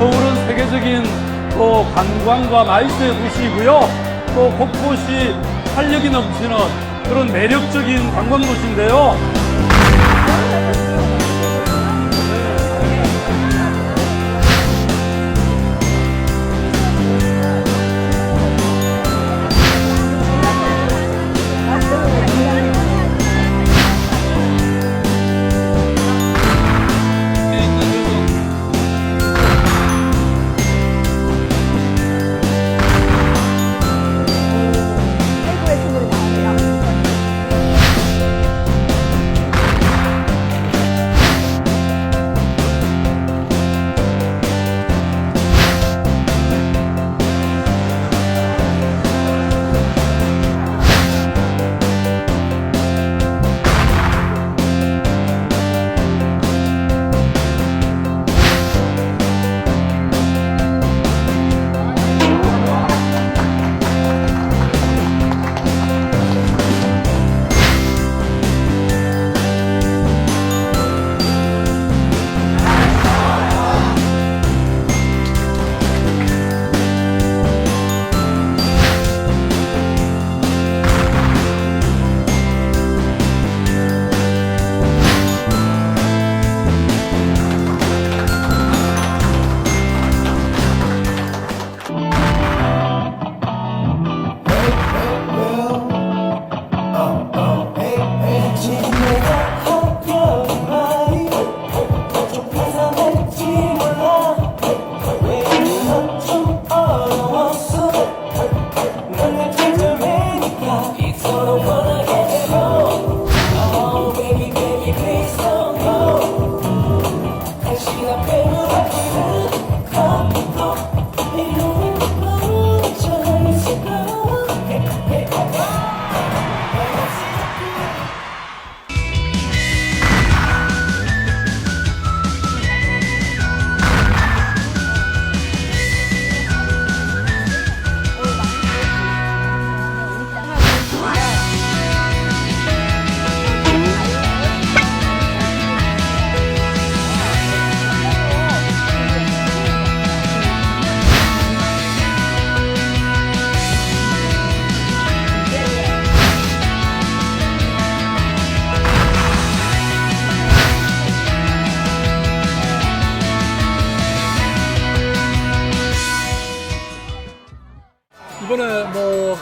매력적인 또 관광과 마이스의 도시이고요. 또 곳곳이 활력이 넘치는 그런 매력적인 관광 도시인데요.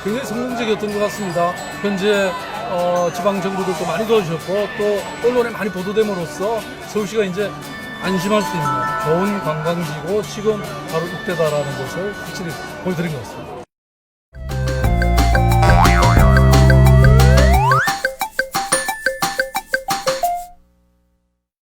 굉장히 성공적이었던 것 같습니다. 현재 어, 지방 정부들도 많이 도와주셨고 또 언론에 많이 보도됨으로써 서울시가 이제 안심할 수 있는 좋은 관광지고 지금 바로 이때다라는 것을 확실히 보여드린 것 같습니다.